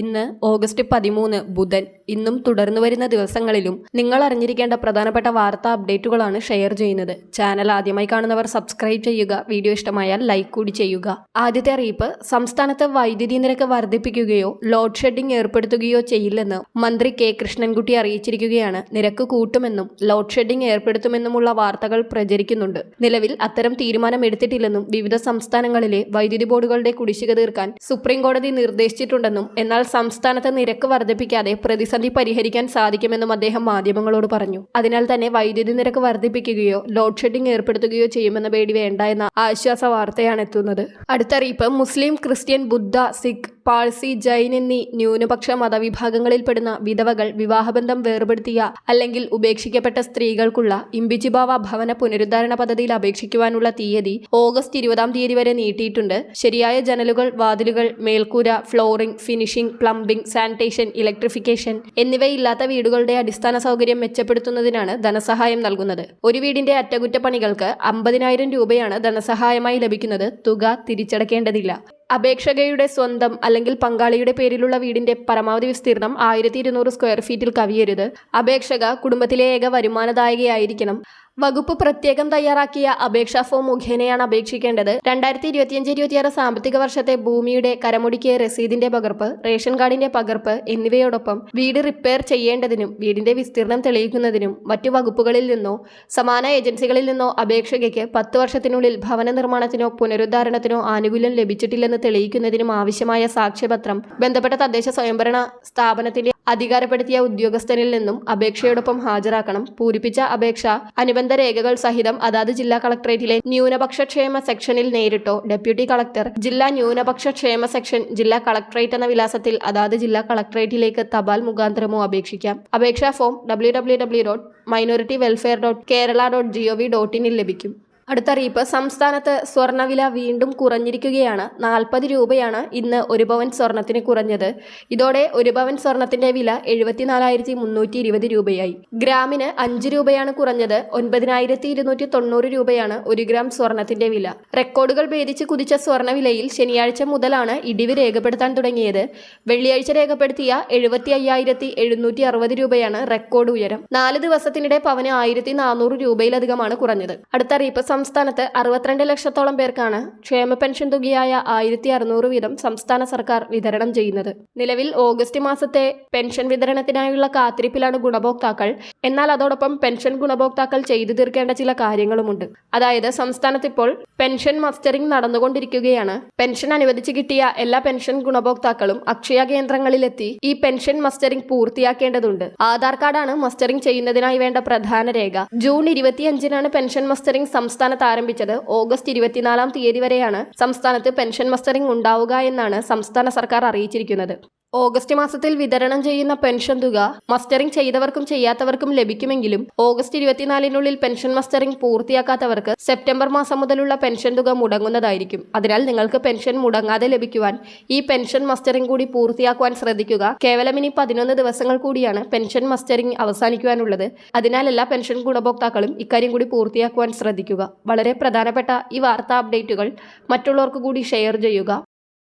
ഇന്ന് ഓഗസ്റ്റ് പതിമൂന്ന് ബുധൻ. ഇന്നും തുടർന്നു വരുന്ന ദിവസങ്ങളിലും നിങ്ങൾ അറിഞ്ഞിരിക്കേണ്ട പ്രധാനപ്പെട്ട വാർത്താ അപ്ഡേറ്റുകളാണ് ഷെയർ ചെയ്യുന്നത്. ചാനൽ ആദ്യമായി കാണുന്നവർ സബ്സ്ക്രൈബ് ചെയ്യുക വീഡിയോ ഇഷ്ടമായാൽ ലൈക്ക് കൂടി ചെയ്യുക. ആദ്യത്തെ അറിയിപ്പ് സംസ്ഥാനത്ത് വൈദ്യുതി നിരക്ക് വർദ്ധിപ്പിക്കുകയോ ലോഡ് ഷെഡിംഗ് ഏർപ്പെടുത്തുകയോ ചെയ്യില്ലെന്ന് മന്ത്രി കെ കൃഷ്ണൻകുട്ടി അറിയിച്ചിരിക്കുകയാണ്. നിരക്ക് കൂട്ടുമെന്നും ലോഡ് ഷെഡിംഗ് ഏർപ്പെടുത്തുമെന്നുമുള്ള വാർത്തകൾ പ്രചരിക്കുന്നുണ്ട്. നിലവിൽ അത്തരം തീരുമാനം എടുത്തിട്ടില്ലെന്നും വിവിധ സംസ്ഥാനങ്ങളിലെ വൈദ്യുതി ബോർഡുകളുടെ കുടിശ്ശിക തീർക്കാൻ സുപ്രീം കോടതി നിർദ്ദേശിച്ചിട്ടുണ്ടെന്നും എന്നാൽ സംസ്ഥാനത്ത് നിരക്ക് വർദ്ധിപ്പിക്കാതെ പ്രതിസന്ധി പരിഹരിക്കാൻ സാധിക്കുമെന്നും അദ്ദേഹം മാധ്യമങ്ങളോട് പറഞ്ഞു. അതിനാൽ തന്നെ വൈദ്യുതി നിരക്ക് വർദ്ധിപ്പിക്കുകയോ ലോഡ് ഷെഡിംഗ് ഏർപ്പെടുത്തുകയോ ചെയ്യുമെന്ന പേടി വേണ്ട എന്ന ആശ്വാസ വാർത്തയാണ് എത്തുന്നത്. അടുത്തറിയിപ്പ് മുസ്ലിം ക്രിസ്ത്യൻ ബുദ്ധ സിഖ് പാഴ്സി ജൈൻ എന്നീ ന്യൂനപക്ഷ മതവിഭാഗങ്ങളിൽപ്പെടുന്ന വിധവകൾ വിവാഹബന്ധം വേർപെടുത്തിയ അല്ലെങ്കിൽ ഉപേക്ഷിക്കപ്പെട്ട സ്ത്രീകൾക്കുള്ള ഇംബിജിബാവ ഭവന പുനരുദ്ധാരണ പദ്ധതിയിൽ അപേക്ഷിക്കുവാനുള്ള തീയതി ഓഗസ്റ്റ് ഇരുപതാം തീയതി വരെ നീട്ടിയിട്ടുണ്ട്. ശരിയായ ജനലുകൾ വാതിലുകൾ മേൽക്കൂര flooring finishing plumbing sanitation electrification എന്നിവയില്ലാത്ത വീടുകളുടെ അടിസ്ഥാന സൗകര്യം മെച്ചപ്പെടുത്തുന്നതിനാണ് ധനസഹായം നൽകുന്നത്. ഒരു വീടിന്റെ അറ്റകുറ്റപ്പണികൾക്ക് അമ്പതിനായിരം രൂപയാണ് ധനസഹായമായി ലഭിക്കുന്നത്. തുക തിരിച്ചടക്കേണ്ടതില്ല. അപേക്ഷകയുടെ സ്വന്തം അല്ലെങ്കിൽ പങ്കാളിയുടെ പേരിലുള്ള വീടിന്റെ പരമാവധി വിസ്തീർണം ആയിരത്തി ഇരുന്നൂറ് സ്ക്വയർ ഫീറ്റിൽ കവിയരുത്. അപേക്ഷക കുടുംബത്തിലെ ഏക വരുമാനദായകയായിരിക്കണം. വകുപ്പ് പ്രത്യേകം തയ്യാറാക്കിയ അപേക്ഷാ ഫോം മുഖേനയാണ് അപേക്ഷിക്കേണ്ടത്. രണ്ടായിരത്തി ഇരുപത്തിയഞ്ച് ഇരുപത്തിയാറ് സാമ്പത്തിക വർഷത്തെ ഭൂമിയുടെ കരമുടിക്കിയ രസീതിന്റെ പകർപ്പ് റേഷൻ കാർഡിന്റെ പകർപ്പ് എന്നിവയോടൊപ്പം വീട് റിപ്പയർ ചെയ്യേണ്ടതിനും വീടിന്റെ വിസ്തീർണം തെളിയിക്കുന്നതിനും മറ്റു വകുപ്പുകളിൽ നിന്നോ സമാന ഏജൻസികളിൽ നിന്നോ അപേക്ഷകയ്ക്ക് പത്ത് വർഷത്തിനുള്ളിൽ ഭവന നിർമ്മാണത്തിനോ പുനരുദ്ധാരണത്തിനോ ആനുകൂല്യം ലഭിച്ചിട്ടില്ലെന്ന് തെളിയിക്കുന്നതിനും ആവശ്യമായ സാക്ഷ്യപത്രം ബന്ധപ്പെട്ട തദ്ദേശ സ്വയംഭരണ സ്ഥാപനത്തിന്റെ അധികാരപ്പെടുത്തിയ ഉദ്യോഗസ്ഥനിൽ നിന്നും അപേക്ഷയോടൊപ്പം ഹാജരാക്കണം. പൂരിപ്പിച്ച അപേക്ഷ അനുബന്ധ രേഖകൾ സഹിതം അതാത് ജില്ലാ കളക്ടറേറ്റിലെ ന്യൂനപക്ഷ ക്ഷേമ സെക്ഷനിൽ നേരിട്ടോ? ഡെപ്യൂട്ടി കളക്ടർ ജില്ലാ ന്യൂനപക്ഷ ക്ഷേമ സെക്ഷൻ ജില്ലാ കളക്ടറേറ്റ് എന്ന വിലാസത്തിൽ അതാത് ജില്ലാ കളക്ടറേറ്റിലേക്ക് തപാൽ മുഖാന്തരമോ അപേക്ഷിക്കാം. അപേക്ഷാ form W W W dot minority welfare dot Kerala dot G O V dot ഇനിൽ ലഭിക്കും. അടുത്തറിയിപ്പ്. സംസ്ഥാനത്ത് സ്വർണവില വീണ്ടും കുറഞ്ഞിരിക്കുകയാണ്. നാൽപ്പത് രൂപയാണ് ഇന്ന് ഒരു പവൻ സ്വർണത്തിന് കുറഞ്ഞത്. ഇതോടെ ഒരു പവൻ സ്വർണത്തിന്റെ വില എഴുപത്തിനാലായിരത്തി മുന്നൂറ്റി ഇരുപത് രൂപയായി. ഗ്രാമിന് അഞ്ച് രൂപയാണ് കുറഞ്ഞത്. ഒൻപതിനായിരത്തി ഇരുന്നൂറ്റി തൊണ്ണൂറ് രൂപയാണ് ഒരു ഗ്രാം സ്വർണത്തിന്റെ വില. റെക്കോർഡുകൾ ഭേദിച്ച് കുതിച്ച സ്വർണവിലയിൽ ശനിയാഴ്ച മുതലാണ് ഇടിവ് രേഖപ്പെടുത്താൻ തുടങ്ങിയത്. വെള്ളിയാഴ്ച രേഖപ്പെടുത്തിയ എഴുപത്തി അയ്യായിരത്തി എഴുന്നൂറ്റി അറുപത് രൂപയാണ് റെക്കോർഡ് ഉയരം. നാല് ദിവസത്തിനിടെ പവന് ആയിരത്തി നാനൂറ് രൂപയിലധികമാണ് കുറഞ്ഞത്. അടുത്തറിയിപ്പ്. സംസ്ഥാനത്ത് അറുപത്തിരണ്ട് ലക്ഷത്തോളം പേർക്കാണ് ക്ഷേമ പെൻഷൻ തുകയായ ആയിരത്തി അറുന്നൂറ് വീതം സംസ്ഥാന സർക്കാർ വിതരണം ചെയ്യുന്നത്. നിലവിൽ ഓഗസ്റ്റ് മാസത്തെ പെൻഷൻ വിതരണത്തിനായുള്ള കാത്തിരിപ്പിലാണ് ഗുണഭോക്താക്കൾ. എന്നാൽ അതോടൊപ്പം പെൻഷൻ ഗുണഭോക്താക്കൾ ചെയ്തു തീർക്കേണ്ട ചില കാര്യങ്ങളുമുണ്ട്. അതായത് സംസ്ഥാനത്ത് ഇപ്പോൾ പെൻഷൻ മസ്റ്ററിംഗ് നടന്നുകൊണ്ടിരിക്കുകയാണ്. പെൻഷൻ അനുവദിച്ച് കിട്ടിയ എല്ലാ പെൻഷൻ ഗുണഭോക്താക്കളും അക്ഷയ കേന്ദ്രങ്ങളിലെത്തി ഈ പെൻഷൻ മസ്റ്ററിംഗ് പൂർത്തിയാക്കേണ്ടതുണ്ട്. ആധാർ കാർഡാണ് മസ്റ്ററിംഗ് ചെയ്യുന്നതിനായി വേണ്ട പ്രധാന രേഖ. ജൂൺ ഇരുപത്തിയഞ്ചിനാണ് പെൻഷൻ മസ്റ്ററിംഗ് സംസ്ഥാനത്ത് ആരംഭിച്ചത്. ഓഗസ്റ്റ് ഇരുപത്തിനാലാം തീയതി വരെയാണ് സംസ്ഥാനത്ത് പെൻഷൻ മസ്റ്ററിംഗ് ഉണ്ടാവുക എന്നാണ് സംസ്ഥാന സർക്കാർ അറിയിച്ചിരിക്കുന്നത്. ഓഗസ്റ്റ് മാസത്തിൽ വിതരണം ചെയ്യുന്ന പെൻഷൻ തുക മസ്റ്ററിംഗ് ചെയ്തവർക്കും ചെയ്യാത്തവർക്കും ലഭിക്കുമെങ്കിലും ഓഗസ്റ്റ് ഇരുപത്തിനാലിനുള്ളിൽ പെൻഷൻ മസ്റ്ററിംഗ് പൂർത്തിയാക്കാത്തവർക്ക് സെപ്റ്റംബർ മാസം മുതലുള്ള പെൻഷൻ തുക മുടങ്ങുന്നതായിരിക്കും. അതിനാൽ നിങ്ങൾക്ക് പെൻഷൻ മുടങ്ങാതെ ലഭിക്കുവാൻ ഈ പെൻഷൻ മസ്റ്ററിംഗ് കൂടി പൂർത്തിയാക്കുവാൻ ശ്രദ്ധിക്കുക. കേവലം ഇനി പതിനൊന്ന് ദിവസങ്ങൾ കൂടിയാണ് പെൻഷൻ മസ്റ്ററിംഗ് അവസാനിക്കുവാനുള്ളത്. അതിനാൽ എല്ലാ പെൻഷൻ ഗുണഭോക്താക്കളും ഇക്കാര്യം കൂടി പൂർത്തിയാക്കുവാൻ ശ്രദ്ധിക്കുക. വളരെ പ്രധാനപ്പെട്ട ഈ വാർത്താ അപ്ഡേറ്റുകൾ മറ്റുള്ളവർക്ക് കൂടി ഷെയർ ചെയ്യുക.